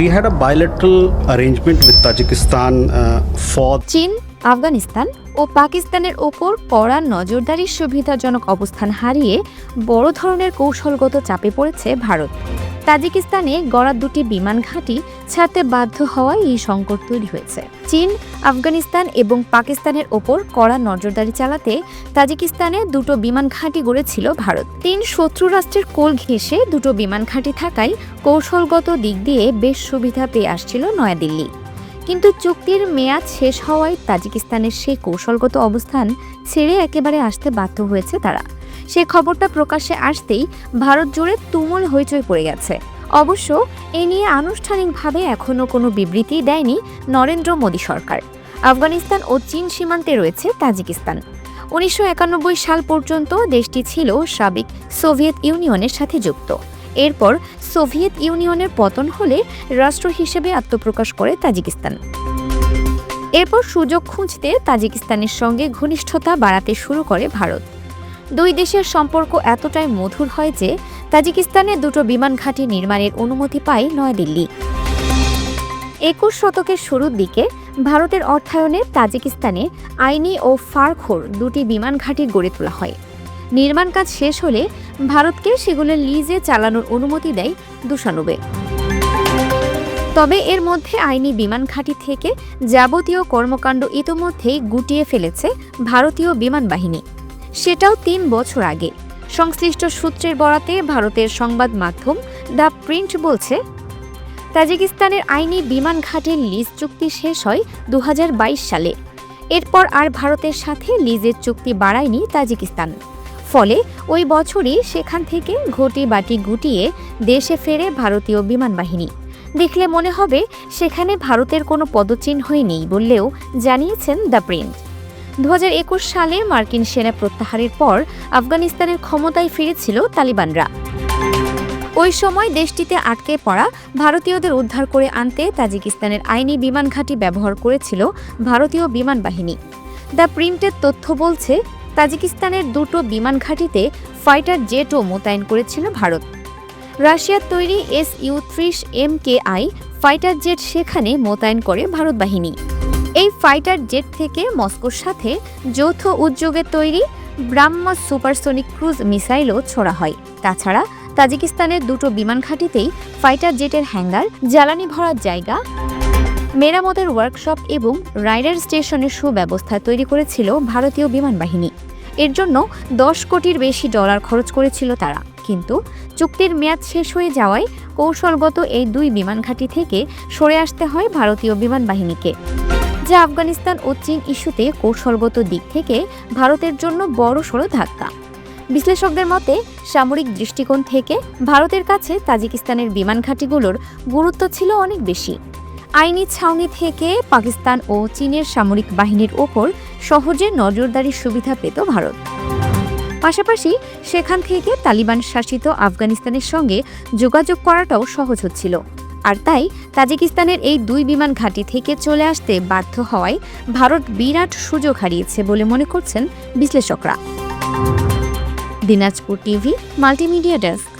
We had a bilateral arrangement with Tajikistan uh, for চীন আফগানিস্তান ও পাকিস্তানের ওপর কড়া নজরদারির সুবিধাজনক অবস্থান হারিয়ে বড় ধরনের কৌশলগত চাপে পড়েছে ভারত। তাজিকিস্তানে গড়া দুটি বিমান ঘাঁটি ছাড়তে বাধ্য হওয়ায় এই সংকট তৈরি হয়েছে। চীন, আফগানিস্তান এবং পাকিস্তানের ওপর কড়া নজরদারি চালাতে তাজিকিস্তানে দুটো বিমান ঘাঁটি গড়েছিল ভারত। তিন শত্রু রাষ্ট্রের কোল ঘেঁষে দুটো বিমান ঘাঁটি থাকায় কৌশলগত দিক দিয়ে বেশ সুবিধা পেয়ে আসছিল নয়াদিল্লি। কিন্তু চুক্তির মেয়াদ শেষ হওয়ায় তাজিকিস্তানের সেই কৌশলগত অবস্থান ছেড়ে একেবারে আসতে বাধ্য হয়েছে তারা। সে খবরটা প্রকাশ্যে আসতেই ভারত জুড়ে তুমুল হইচই পড়ে গেছে। অবশ্য এ নিয়ে আনুষ্ঠানিকভাবে এখনও কোনো বিবৃতি দেয়নি নরেন্দ্র মোদী সরকার। আফগানিস্তান ও চীন সীমান্তে রয়েছে তাজিকিস্তান। উনিশশো একানব্বই সাল পর্যন্ত দেশটি ছিল সাবেক সোভিয়েত ইউনিয়নের সাথে যুক্ত। এরপর সোভিয়েত ইউনিয়নের পতন হলে রাষ্ট্র হিসেবে আত্মপ্রকাশ করে তাজিকিস্তান। এরপর সুযোগ খুঁজতে তাজিকিস্তানের সঙ্গে ঘনিষ্ঠতা বাড়াতে শুরু করে ভারত। দুই দেশের সম্পর্ক এতটাই মধুর হয় যে তাজিকিস্তানে দুটো বিমান ঘাঁটি নির্মাণের অনুমতি পায় নয়াদিল্লি। একুশ শতকের শুরুর দিকে ভারতের অর্থায়নে তাজিকিস্তানে আইনি ও ফারখোর দুটি বিমান ঘাঁটি গড়ে তোলা হয়। নির্মাণ কাজ শেষ হলে ভারতকে সেগুলো লিজে চালানোর অনুমতি দেয় দুশানবে। তবে এর মধ্যে আইনি বিমান ঘাঁটি থেকে যাবতীয় কর্মকাণ্ড ইতোমধ্যেই গুটিয়ে ফেলেছে ভারতীয় বিমান বাহিনী। সেটাও তিন বছর আগে। সংশ্লিষ্ট সূত্রের বরাতে ভারতের সংবাদ মাধ্যম দ্য প্রিন্ট বলছে, তাজিকিস্তানের আইনি বিমান ঘাটের লিজ চুক্তি শেষ হয় দু হাজার বাইশ সালে। এরপর আর ভারতের সাথে লিজের চুক্তি বাড়ায়নি তাজিকিস্তান। ফলে ওই বছরই সেখান থেকে ঘটি বাটি গুটিয়ে দেশে ফেরে ভারতীয় বিমান বাহিনী। দেখলে মনে হবে সেখানে ভারতের কোনো পদচিহ্নই নেই বললেও জানিয়েছেন দ্য প্রিন্ট। দু হাজার একুশ সালে মার্কিন সেনা প্রত্যাহারের পর আফগানিস্তানের ক্ষমতায় ফিরেছিল তালিবানরা। ওই সময় দেশটিতে আটকে পড়া ভারতীয়দের উদ্ধার করে আনতে তাজিকিস্তানের আইনি বিমান ঘাঁটি ব্যবহার করেছিল ভারতীয় বিমান বাহিনী। দ্য প্রিন্টের তথ্য বলছে তাজিকিস্তানের দুটো বিমান ঘাঁটিতে ফাইটার জেটও মোতায়েন করেছিল ভারত। রাশিয়ার তৈরি এস ইউ ত্রিশ M K I fighter jet সেখানে মোতায়েন করে ভারত বাহিনী। এই ফাইটার জেট থেকে মস্কোর সাথে যৌথ উদ্যোগে তৈরি ব্রাহ্মা সুপারসোনিক ক্রুজ মিসাইলও ছোড়া হয়। তাছাড়া তাজিকিস্তানের দুটো বিমান ঘাঁটিতেই ফাইটার জেটের হ্যাঙ্গার, জ্বালানি ভরার জায়গা মেরামতের ওয়ার্কশপ এবং রাইডার স্টেশনের সুব্যবস্থা তৈরি করেছিল ভারতীয় বিমান বাহিনী। এর জন্য দশ কোটির বেশি ডলার খরচ করেছিল তারা। কিন্তু চুক্তির মেয়াদ শেষ হয়ে যাওয়ায় কৌশলগত এই দুই বিমান ঘাঁটি থেকে সরে আসতে হয় ভারতীয় বিমান বাহিনীকে। যা আফগানিস্তান ও চীন ইস্যুতে কৌশলগত দিক থেকে ভারতের জন্য বড়সড় ধাক্কা। বিশ্লেষকদের মতে, সামরিক দৃষ্টিকোণ থেকে ভারতের কাছে তাজিকিস্তানের বিমান ঘাঁটিগুলোর গুরুত্ব ছিল অনেক বেশি। আইনি ছাউনি থেকে পাকিস্তান ও চীনের সামরিক বাহিনীর ওপর সহজে নজরদারির সুবিধা পেত ভারত। পাশাপাশি সেখান থেকে তালিবান শাসিত আফগানিস্তানের সঙ্গে যোগাযোগ করাটাও সহজ হচ্ছিল। আর তাই তাজিকিস্তানের এই দুই বিমান ঘাঁটি থেকে চলে আসতে বাধ্য হওয়ায় ভারত বিরাট সুযোগ হারিয়েছে বলে মনে করছেন বিশ্লেষকরা। Dinajpur TV, multimedia desk.